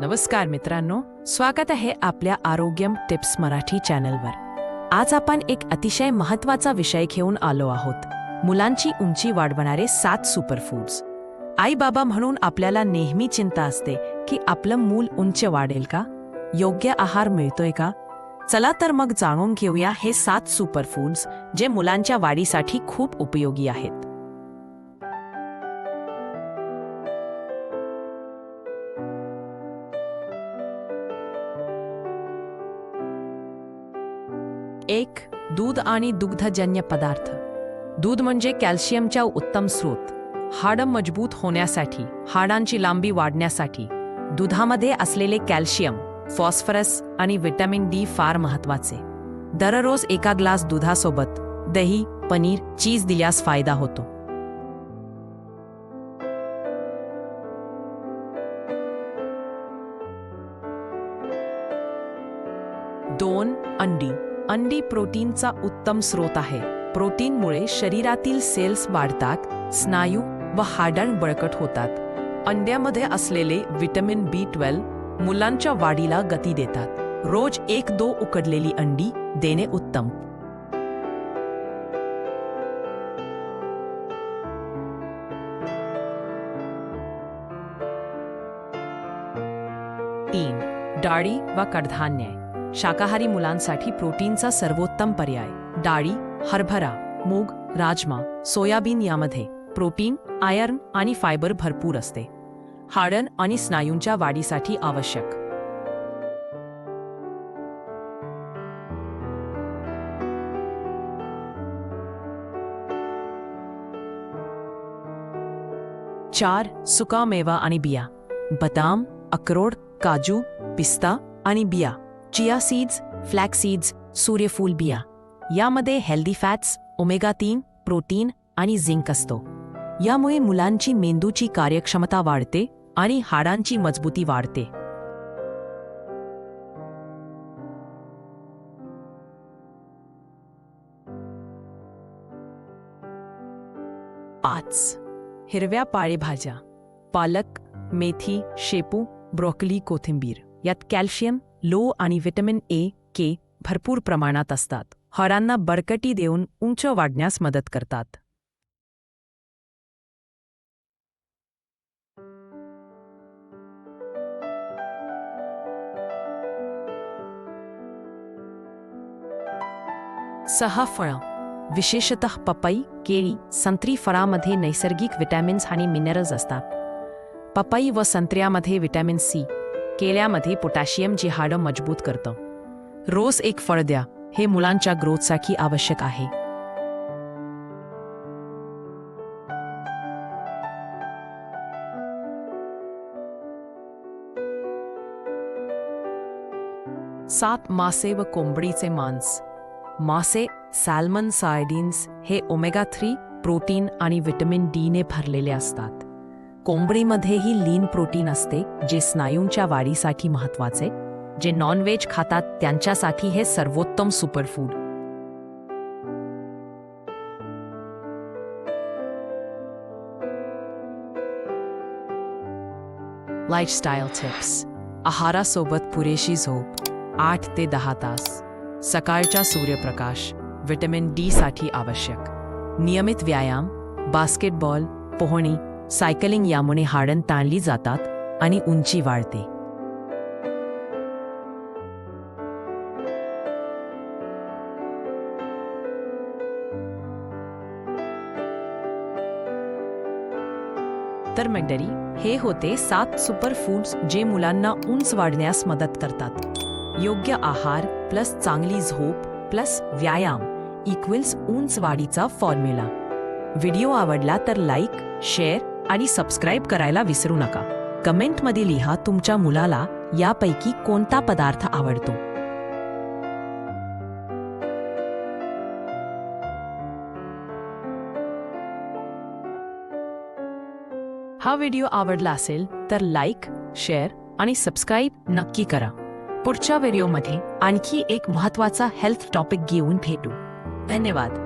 नमस्कार मित्रांनो स्वागत आहे आपल्या आरोग्यम टिप्स मराठी चॅनलवर. आज आपण एक अतिशय महत्त्वाचा विषय घेऊन आलो आहोत. मुलांची उंची वाढवणारे सात सुपरफूड्स आई बाबा म्हणून आपल्याला नेहमी चिंता असते की आपलं मूल उंच वाढेल का? योग्य आहार मिळतोय का? चला तर मग जाणून घेऊया हे सात सुपरफूड्स जे मुलांच्या वाढीसाठी खूप उपयोगी आहेत. एक दूध आणि दुग्धजन्य पदार्थ. दूध म्हणजे कॅल्शियमच्या उत्तम स्रोत. हाडं मजबूत होण्यासाठी हाडांची लांबी वाढण्यासाठी दुधामध्ये असलेले कॅल्शियम फॉस्फरस आणि व्हिटॅमिन डी फार महत्त्वाचे दररोज एका ग्लास दुधासोबत दही पनीर चीज दिल्यास फायदा होतो. दोन अंडी. अंडी प्रोटीनचा उत्तम स्रोत आहे. प्रोटीनमुळे शरीरातील सेल्स वाढतात स्नायू व हाडण बळकट होतात. अंड्यामध्ये असलेले विटॅमिन बी ट्वेल्व मुलांच्या वाढीला गती देतात. रोज एक दो उकडलेली अंडी देणे उत्तम. तीन डाळी व कडधान्ये. शाकाहारी मुलांसाठी प्रोटीनचा सर्वोत्तम पर्याय. डाळी हरभरा मूग राजमा सोयाबीन यामध्ये प्रोटीन आयर्न आणि फायबर भरपूर असते. हाडण आणि स्नायूंच्या वाढीसाठी आवश्यक. चार सुकामेवा आणि बिया. बदाम अक्रोड काजू पिस्ता आणि बिया. चिया सीड्स फ्लॅक सीड्स सूर्यफूल बिया. यामध्ये हेल्दी फॅट्स ओमेगा तीन प्रोटीन आणि झिंक असतो. यामुळे मुलांची मेंदूची कार्यक्षमता वाढते आणि हाडांची मजबूती वाढते. पाच हिरव्या पाळेभाज्या पालक मेथी शेपू ब्रोकली कोथिंबीर. यात कॅल्शियम लो आणि व्हिटॅमिन ए के भरपूर प्रमाणात असतात. हरांना बरकटी देऊन उंच वाढण्यास मदत करतात. सहा फळं विशेषतः पपई केळी संत्री फळामध्ये नैसर्गिक विटॅमिन्स आणि मिनरल्स असतात. पपई व संत्र्यामध्ये विटॅमिन सी केल्यामध्ये पोटॅशियम जी हाडं मजबूत करतं. रोज एक फळ द्या हे मुलांच्या ग्रोथसाठी आवश्यक आहे. सात मासे व कोंबडीचे मांस. मासे सॅल्मन सायडीन्स हे ओमेगा थ्री प्रोटीन आणि व्हिटॅमिन डी ने भरलेले असतात. कोंबडीमध्येही लीन प्रोटीन असते जे स्नायूंच्या वाढीसाठी महत्त्वाचे जे नॉनव्हेज खातात त्यांच्यासाठी हे सर्वोत्तम सुपरफूड लाईफस्टाईल टिप्स आहारासोबत पुरेशी झोप आठ ते दहा तास. सकाळचा सूर्यप्रकाश व्हिटॅमिन डी साठी आवश्यक. नियमित व्यायाम बास्केटबॉल पोहणी सायकलिंग यामुळे हाडण ताणली जातात आणि उंची वाढते. तर मंडळी हे होते सात सुपर फूड्स जे मुलांना उंच वाढण्यास मदत करतात. योग्य आहार प्लस चांगली झोप प्लस व्यायाम इक्वल्स उंच वाढीचा फॉर्म्युला व्हिडिओ आवडला तर लाईक शेअर आणि सबस्क्राईब करायला विसरू नका. कमेंटमध्ये लिहा तुमच्या मुलाला यापैकी कोणता पदार्थ आवडतो. हा व्हिडिओ आवडला असेल तर लाईक शेअर आणि सबस्क्राईब नक्की करा. पुढच्या व्हिडिओमध्ये आणखी एक महत्त्वाचा हेल्थ टॉपिक घेऊन भेटू. धन्यवाद.